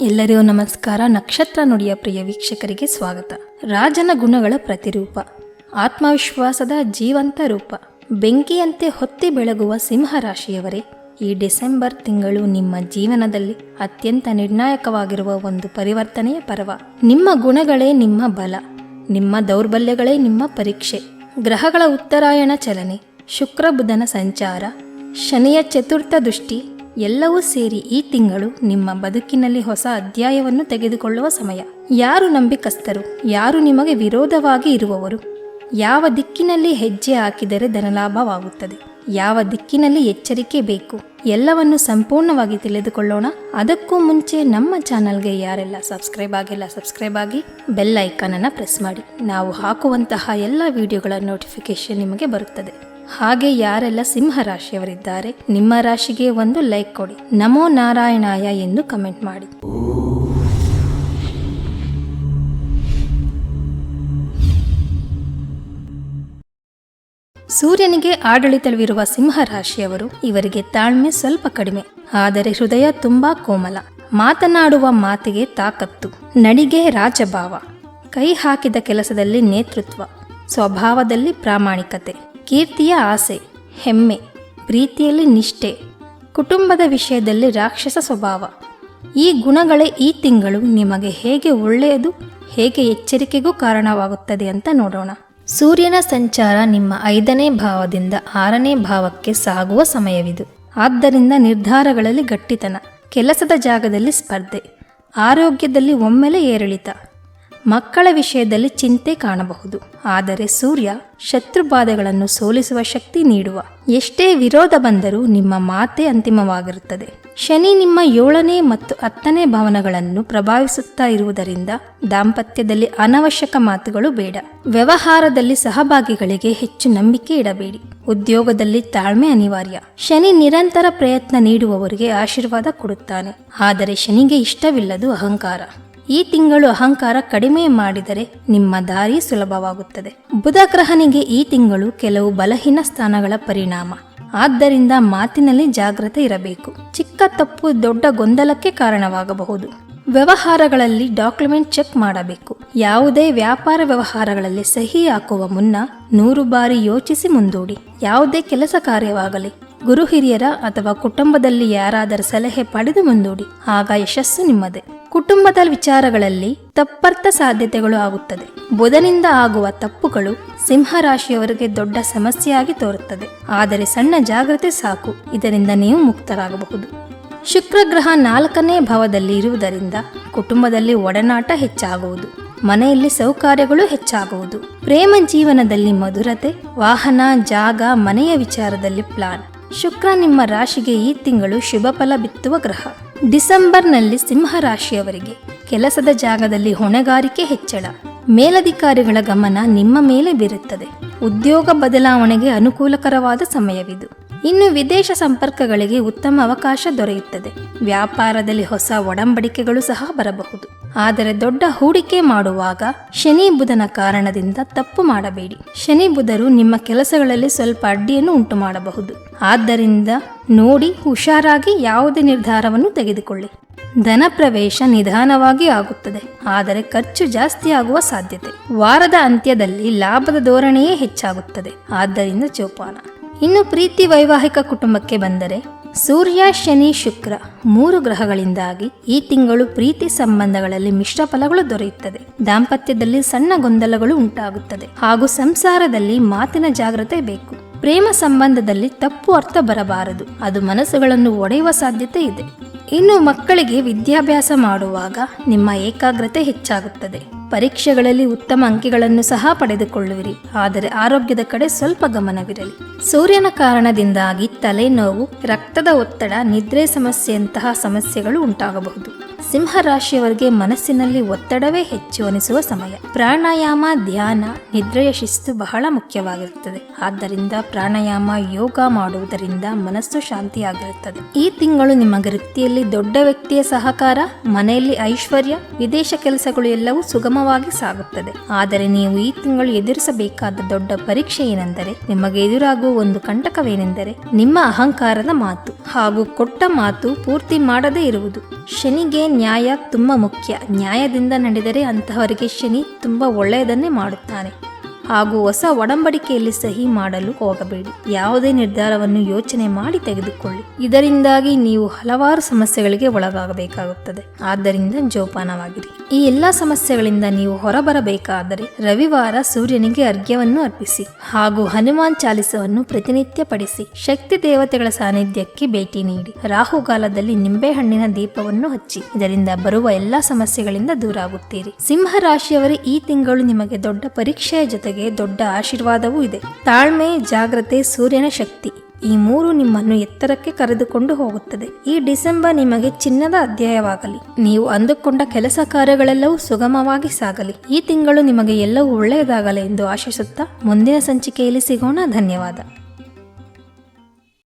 ಎಲ್ಲರಿಗೂ ನಮಸ್ಕಾರ. ನಕ್ಷತ್ರ ನುಡಿಯ ಪ್ರಿಯ ವೀಕ್ಷಕರಿಗೆ ಸ್ವಾಗತ. ರಾಜನ ಗುಣಗಳ ಪ್ರತಿರೂಪ. ಆತ್ಮವಿಶ್ವಾಸದ ಜೀವಂತ ರೂಪ. ಬೆಂಕಿಯಂತೆ ಹೊತ್ತಿ ಬೆಳಗುವ ಸಿಂಹ ರಾಶಿಯವರೇ ಈ ಡಿಸೆಂಬರ್ ತಿಂಗಳು ನಿಮ್ಮ ಜೀವನದಲ್ಲಿ ಅತ್ಯಂತ ನಿರ್ಣಾಯಕವಾಗಿರುವ ಒಂದು ಪರಿವರ್ತನೆಯ ಪರ್ವ. ನಿಮ್ಮ ಗುಣಗಳೇ ನಿಮ್ಮ ಬಲ. ನಿಮ್ಮ ದೌರ್ಬಲ್ಯಗಳೇ ನಿಮ್ಮ ಪರೀಕ್ಷೆ. ಗ್ರಹಗಳ ಉತ್ತರಾಯಣ ಚಲನೆ. ಶುಕ್ರ ಬುಧನ ಸಂಚಾರ. ಶನಿಯ ಚತುರ್ಥ ದೃಷ್ಟಿ. ಎಲ್ಲವೂ ಸೇರಿ ಈ ತಿಂಗಳು ನಿಮ್ಮ ಬದುಕಿನಲ್ಲಿ ಹೊಸ ಅಧ್ಯಾಯವನ್ನು ತೆಗೆದುಕೊಳ್ಳುವ ಸಮಯ. ಯಾರು ನಂಬಿಕಸ್ಥರು, ಯಾರು ನಿಮಗೆ ವಿರೋಧವಾಗಿ ಇರುವವರು? ಯಾವ ದಿಕ್ಕಿನಲ್ಲಿ ಹೆಜ್ಜೆ ಹಾಕಿದರೆ ಧನಲಾಭವಾಗುತ್ತದೆ? ಯಾವ ದಿಕ್ಕಿನಲ್ಲಿ ಎಚ್ಚರಿಕೆ ಬೇಕು? ಎಲ್ಲವನ್ನು ಸಂಪೂರ್ಣವಾಗಿ ತಿಳಿದುಕೊಳ್ಳೋಣ. ಅದಕ್ಕೂ ಮುಂಚೆ ನಮ್ಮ ಚಾನಲ್ಗೆ ಯಾರೆಲ್ಲ ಸಬ್ಸ್ಕ್ರೈಬ್ ಆಗಿಲ್ಲ, ಸಬ್ಸ್ಕ್ರೈಬ್ ಆಗಿ ಬೆಲ್ ಐಕಾನ್ ಅನ್ನು ಪ್ರೆಸ್ ಮಾಡಿ. ನಾವು ಹಾಕುವಂತಹ ಎಲ್ಲ ವಿಡಿಯೋಗಳ ನೋಟಿಫಿಕೇಶನ್ ನಿಮಗೆ ಬರುತ್ತದೆ. ಹಾಗೆ ಯಾರೆಲ್ಲ ಸಿಂಹ ರಾಶಿಯವರಿದ್ದಾರೆ ನಿಮ್ಮ ರಾಶಿಗೆ ಒಂದು ಲೈಕ್ ಕೊಡಿ. ನಮೋ ನಾರಾಯಣಾಯ ಎಂದು ಕಮೆಂಟ್ ಮಾಡಿ. ಸೂರ್ಯನಿಗೆ ಆಡಳಿತವಿರುವ ಸಿಂಹ ರಾಶಿಯವರು ಇವರಿಗೆ ತಾಳ್ಮೆ ಸ್ವಲ್ಪ ಕಡಿಮೆ, ಆದರೆ ಹೃದಯ ತುಂಬಾ ಕೋಮಲ. ಮಾತನಾಡುವ ಮಾತಿಗೆ ತಾಕತ್ತು, ನಡಿಗೆ ರಾಜಭಾವ. ಕೈ ಹಾಕಿದ ಕೆಲಸದಲ್ಲಿ ನೇತೃತ್ವ, ಸ್ವಭಾವದಲ್ಲಿ ಪ್ರಾಮಾಣಿಕತೆ. ಕೀರ್ತಿಯ ಆಸೆ, ಹೆಮ್ಮೆ, ಪ್ರೀತಿಯಲ್ಲಿ ನಿಷ್ಠೆ, ಕುಟುಂಬದ ವಿಷಯದಲ್ಲಿ ರಾಕ್ಷಸ ಸ್ವಭಾವ. ಈ ಗುಣಗಳೇ ಈ ತಿಂಗಳು ನಿಮಗೆ ಹೇಗೆ ಒಳ್ಳೆಯದು, ಹೇಗೆ ಎಚ್ಚರಿಕೆಗೂ ಕಾರಣವಾಗುತ್ತದೆ ಅಂತ ನೋಡೋಣ. ಸೂರ್ಯನ ಸಂಚಾರ ನಿಮ್ಮ ಐದನೇ ಭಾವದಿಂದ ಆರನೇ ಭಾವಕ್ಕೆ ಸಾಗುವ ಸಮಯವಿದು. ಆದ್ದರಿಂದ ನಿರ್ಧಾರಗಳಲ್ಲಿ ಗಟ್ಟಿತನ, ಕೆಲಸದ ಜಾಗದಲ್ಲಿ ಸ್ಪರ್ಧೆ, ಆರೋಗ್ಯದಲ್ಲಿ ಒಮ್ಮೆಲೆ ಏರಿಳಿತ ಮಕ್ಕಳ ವಿಷಯದಲ್ಲಿ ಚಿಂತೆ ಕಾಣಬಹುದು. ಆದರೆ ಸೂರ್ಯ ಶತ್ರುಬಾಧೆಗಳನ್ನು ಸೋಲಿಸುವ ಶಕ್ತಿ ನೀಡುವ. ಎಷ್ಟೇ ವಿರೋಧ ಬಂದರೂ ನಿಮ್ಮ ಮಾತೆ ಅಂತಿಮವಾಗಿರುತ್ತದೆ. ಶನಿ ನಿಮ್ಮ ಏಳನೇ ಮತ್ತು ಹತ್ತನೇ ಭವನಗಳನ್ನು ಪ್ರಭಾವಿಸುತ್ತಾ ಇರುವುದರಿಂದ ದಾಂಪತ್ಯದಲ್ಲಿ ಅನವಶ್ಯಕ ಮಾತುಗಳು ಬೇಡ. ವ್ಯವಹಾರದಲ್ಲಿ ಸಹಭಾಗಿಗಳಿಗೆ ಹೆಚ್ಚು ನಂಬಿಕೆ ಇಡಬೇಡಿ. ಉದ್ಯೋಗದಲ್ಲಿ ತಾಳ್ಮೆ ಅನಿವಾರ್ಯ. ಶನಿ ನಿರಂತರ ಪ್ರಯತ್ನ ನೀಡುವವರಿಗೆ ಆಶೀರ್ವಾದ ಕೊಡುತ್ತಾನೆ. ಆದರೆ ಶನಿಗೆ ಇಷ್ಟವಿಲ್ಲದು ಅಹಂಕಾರ. ಈ ತಿಂಗಳು ಅಹಂಕಾರ ಕಡಿಮೆ ಮಾಡಿದರೆ ನಿಮ್ಮ ದಾರಿ ಸುಲಭವಾಗುತ್ತದೆ. ಬುಧ ಗ್ರಹನಿಗೆ ಈ ತಿಂಗಳು ಕೆಲವು ಬಲಹೀನ ಸ್ಥಾನಗಳ ಪರಿಣಾಮ. ಆದ್ದರಿಂದ ಮಾತಿನಲ್ಲಿ ಜಾಗ್ರತೆ ಇರಬೇಕು. ಚಿಕ್ಕ ತಪ್ಪು ದೊಡ್ಡ ಗೊಂದಲಕ್ಕೆ ಕಾರಣವಾಗಬಹುದು. ವ್ಯವಹಾರಗಳಲ್ಲಿ ಡಾಕ್ಯುಮೆಂಟ್ ಚೆಕ್ ಮಾಡಬೇಕು. ಯಾವುದೇ ವ್ಯಾಪಾರ ವ್ಯವಹಾರಗಳಲ್ಲಿ ಸಹಿ ಹಾಕುವ ಮುನ್ನ ನೂರು ಬಾರಿ ಯೋಚಿಸಿ ಮುಂದೂಡಿ. ಯಾವುದೇ ಕೆಲಸ ಕಾರ್ಯವಾಗಲಿ, ಗುರು ಹಿರಿಯರ ಅಥವಾ ಕುಟುಂಬದಲ್ಲಿ ಯಾರಾದರೂ ಸಲಹೆ ಪಡೆದು ಮುಂದೂಡಿ. ಆಗ ಯಶಸ್ಸು ನಿಮ್ಮದೇ. ಕುಟುಂಬದ ವಿಚಾರಗಳಲ್ಲಿ ತಪ್ಪರ್ಥ ಸಾಧ್ಯತೆಗಳು ಆಗುತ್ತದೆ. ಬುಧನಿಂದ ಆಗುವ ತಪ್ಪುಗಳು ಸಿಂಹ ರಾಶಿಯವರಿಗೆ ದೊಡ್ಡ ಸಮಸ್ಯೆಯಾಗಿ ತೋರುತ್ತದೆ. ಆದರೆ ಸಣ್ಣ ಜಾಗ್ರತೆ ಸಾಕು. ಇದರಿಂದ ನೀವು ಮುಕ್ತರಾಗಬಹುದು. ಶುಕ್ರ ಗ್ರಹ ನಾಲ್ಕನೇ ಭಾವದಲ್ಲಿ ಇರುವುದರಿಂದ ಕುಟುಂಬದಲ್ಲಿ ಒಡನಾಟ ಹೆಚ್ಚಾಗುವುದು. ಮನೆಯಲ್ಲಿ ಸೌಕರ್ಯಗಳು ಹೆಚ್ಚಾಗುವುದು. ಪ್ರೇಮ ಜೀವನದಲ್ಲಿ ಮಧುರತೆ, ವಾಹನ, ಜಾಗ, ಮನೆಯ ವಿಚಾರದಲ್ಲಿ ಪ್ಲಾನ್ ಶುಕ್ರ ನಿಮ್ಮ ರಾಶಿಗೆ ಈ ತಿಂಗಳು ಶುಭ ಫಲ ಬಿತ್ತುವ ಗ್ರಹ. ಡಿಸೆಂಬರ್ನಲ್ಲಿ ಸಿಂಹ ರಾಶಿಯವರಿಗೆ ಕೆಲಸದ ಜಾಗದಲ್ಲಿ ಹೊಣೆಗಾರಿಕೆ ಹೆಚ್ಚಳ. ಮೇಲಧಿಕಾರಿಗಳ ಗಮನ ನಿಮ್ಮ ಮೇಲೆ ಬೀರುತ್ತದೆ. ಉದ್ಯೋಗ ಬದಲಾವಣೆಗೆ ಅನುಕೂಲಕರವಾದ ಸಮಯವಿದು. ಇನ್ನು ವಿದೇಶ ಸಂಪರ್ಕಗಳಿಗೆ ಉತ್ತಮ ಅವಕಾಶ ದೊರೆಯುತ್ತದೆ. ವ್ಯಾಪಾರದಲ್ಲಿ ಹೊಸ ಒಡಂಬಡಿಕೆಗಳು ಸಹ ಬರಬಹುದು. ಆದರೆ ದೊಡ್ಡ ಹೂಡಿಕೆ ಮಾಡುವಾಗ ಶನಿ ಬುಧನ ಕಾರಣದಿಂದ ತಪ್ಪು ಮಾಡಬೇಡಿ. ಶನಿ ಬುಧರು ನಿಮ್ಮ ಕೆಲಸಗಳಲ್ಲಿ ಸ್ವಲ್ಪ ಅಡ್ಡಿಯನ್ನು ಉಂಟು ಮಾಡಬಹುದು ಆದ್ದರಿಂದ ನೋಡಿ ಹುಷಾರಾಗಿ ಯಾವುದೇ ನಿರ್ಧಾರವನ್ನು ತೆಗೆದುಕೊಳ್ಳಿ. ಧನ ಪ್ರವೇಶ ನಿಧಾನವಾಗಿ ಆಗುತ್ತದೆ. ಆದರೆ ಖರ್ಚು ಜಾಸ್ತಿ ಆಗುವ ಸಾಧ್ಯತೆ. ವಾರದ ಅಂತ್ಯದಲ್ಲಿ ಲಾಭದ ಧೋರಣೆಯೇ ಹೆಚ್ಚಾಗುತ್ತದೆ. ಆದ್ದರಿಂದ ಜೋಪಾನ ಇನ್ನು ಪ್ರೀತಿ ವೈವಾಹಿಕ ಕುಟುಂಬಕ್ಕೆ ಬಂದರೆ ಸೂರ್ಯ, ಶನಿ, ಶುಕ್ರ ಮೂರು ಗ್ರಹಗಳಿಂದಾಗಿ ಈ ತಿಂಗಳು ಪ್ರೀತಿ ಸಂಬಂಧಗಳಲ್ಲಿ ಮಿಶ್ರ ಫಲಗಳು ದೊರೆಯುತ್ತದೆ. ದಾಂಪತ್ಯದಲ್ಲಿ ಸಣ್ಣ ಗೊಂದಲಗಳು ಉಂಟಾಗುತ್ತದೆ. ಹಾಗೂ ಸಂಸಾರದಲ್ಲಿ ಮಾತಿನ ಜಾಗ್ರತೆ ಬೇಕು. ಪ್ರೇಮ ಸಂಬಂಧದಲ್ಲಿ ತಪ್ಪು ಅರ್ಥ ಬರಬಾರದು. ಅದು ಮನಸ್ಸುಗಳನ್ನು ಒಡೆಯುವ ಸಾಧ್ಯತೆ ಇದೆ. ಇನ್ನು ಮಕ್ಕಳಿಗೆ ವಿದ್ಯಾಭ್ಯಾಸ ಮಾಡುವಾಗ ನಿಮ್ಮ ಏಕಾಗ್ರತೆ ಹೆಚ್ಚಾಗುತ್ತದೆ. ಪರೀಕ್ಷೆಗಳಲ್ಲಿ ಉತ್ತಮ ಅಂಕಿಗಳನ್ನು ಸಹ ಪಡೆದುಕೊಳ್ಳುವಿರಿ. ಆದರೆ ಆರೋಗ್ಯದ ಕಡೆ ಸ್ವಲ್ಪ ಗಮನವಿರಲಿ. ಸೂರ್ಯನ ಕಾರಣದಿಂದಾಗಿ ತಲೆನೋವು, ರಕ್ತದ ಒತ್ತಡ, ನಿದ್ರೆ ಸಮಸ್ಯೆಯಂತಹ ಸಮಸ್ಯೆಗಳು ಉಂಟಾಗಬಹುದು. ಸಿಂಹ ರಾಶಿಯವರಿಗೆ ಮನಸ್ಸಿನಲ್ಲಿ ಒತ್ತಡವೇ ಹೆಚ್ಚು ಅನಿಸುವ ಸಮಯ. ಪ್ರಾಣಾಯಾಮ, ಧ್ಯಾನ, ನಿದ್ರೆಯ ಶಿಸ್ತು ಬಹಳ ಮುಖ್ಯವಾಗಿರುತ್ತದೆ. ಆದ್ದರಿಂದ ಪ್ರಾಣಾಯಾಮ, ಯೋಗ ಮಾಡುವುದರಿಂದ ಮನಸ್ಸು ಶಾಂತಿಯಾಗಿರುತ್ತದೆ. ಈ ತಿಂಗಳು ನಿಮ್ಮ ವೃತ್ತಿಯಲ್ಲಿ ದೊಡ್ಡ ವ್ಯಕ್ತಿಯ ಸಹಕಾರ, ಮನೆಯಲ್ಲಿ ಐಶ್ವರ್ಯ, ವಿದೇಶ ಕೆಲಸಗಳು ಎಲ್ಲವೂ ಸುಗಮವಾಗಿ ಸಾಗುತ್ತದೆ. ಆದರೆ ನೀವು ಈ ತಿಂಗಳು ಎದುರಿಸಬೇಕಾದ ದೊಡ್ಡ ಪರೀಕ್ಷೆ ಏನೆಂದರೆ, ನಿಮಗೆ ಎದುರಾಗುವ ಒಂದು ಕಂಟಕವೇನೆಂದರೆ, ನಿಮ್ಮ ಅಹಂಕಾರದ ಮಾತು ಹಾಗೂ ಕೊಟ್ಟ ಮಾತು ಪೂರ್ತಿ ಮಾಡದೇ ಇರುವುದು. ಶನಿಗೆ ನ್ಯಾಯ ತುಂಬ ಮುಖ್ಯ. ನ್ಯಾಯದಿಂದ ನಡೆದರೆ ಅಂತಹವರಿಗೆ ಶನಿ ತುಂಬ ಒಳ್ಳೆಯದನ್ನೇ ಮಾಡುತ್ತಾನೆ. ಹಾಗೂ ಹೊಸ ಒಡಂಬಡಿಕೆಯಲ್ಲಿ ಸಹಿ ಮಾಡಲು ಹೋಗಬೇಡಿ. ಯಾವುದೇ ನಿರ್ಧಾರವನ್ನು ಯೋಚನೆ ಮಾಡಿ ತೆಗೆದುಕೊಳ್ಳಿ. ಇದರಿಂದಾಗಿ ನೀವು ಹಲವಾರು ಸಮಸ್ಯೆಗಳಿಗೆ ಒಳಗಾಗಬೇಕಾಗುತ್ತದೆ. ಆದ್ದರಿಂದ ಜೋಪಾನವಾಗಿರಿ. ಈ ಎಲ್ಲಾ ಸಮಸ್ಯೆಗಳಿಂದ ನೀವು ಹೊರಬರಬೇಕಾದರೆ ರವಿವಾರ ಸೂರ್ಯನಿಗೆ ಅರ್ಘ್ಯವನ್ನು ಅರ್ಪಿಸಿ ಹಾಗೂ ಹನುಮಾನ್ ಚಾಲಿಸವನ್ನು ಪ್ರತಿನಿತ್ಯ ಪಡಿಸಿ ಶಕ್ತಿ ದೇವತೆಗಳ ಸಾನ್ನಿಧ್ಯಕ್ಕೆ ಭೇಟಿ ನೀಡಿ. ರಾಹುಗಾಲದಲ್ಲಿ ನಿಂಬೆಹಣ್ಣಿನ ದೀಪವನ್ನು ಹಚ್ಚಿ. ಇದರಿಂದ ಬರುವ ಎಲ್ಲಾ ಸಮಸ್ಯೆಗಳಿಂದ ದೂರ ಆಗುತ್ತೀರಿ ಸಿಂಹ ರಾಶಿಯವರೇ, ಈ ತಿಂಗಳು ನಿಮಗೆ ದೊಡ್ಡ ಪರೀಕ್ಷೆಯ ಜೊತೆಗೆ ದೊಡ್ಡ ಆಶೀರ್ವಾದವೂ ಇದೆ. ತಾಳ್ಮೆ, ಜಾಗ್ರತೆ, ಸೂರ್ಯನ ಶಕ್ತಿ ಈ ಮೂರು ನಿಮ್ಮನ್ನು ಎತ್ತರಕ್ಕೆ ಕರೆದುಕೊಂಡು ಹೋಗುತ್ತದೆ. ಈ ಡಿಸೆಂಬರ್ ನಿಮಗೆ ಚಿನ್ನದ ಅಧ್ಯಾಯವಾಗಲಿ. ನೀವು ಅಂದುಕೊಂಡ ಕೆಲಸ ಕಾರ್ಯಗಳೆಲ್ಲವೂ ಸುಗಮವಾಗಿ ಸಾಗಲಿ. ಈ ತಿಂಗಳು ನಿಮಗೆ ಎಲ್ಲವೂ ಒಳ್ಳೆಯದಾಗಲಿ ಎಂದು ಆಶಿಸುತ್ತಾ ಮುಂದಿನ ಸಂಚಿಕೆಯಲ್ಲಿ ಸಿಗೋಣ. ಧನ್ಯವಾದ.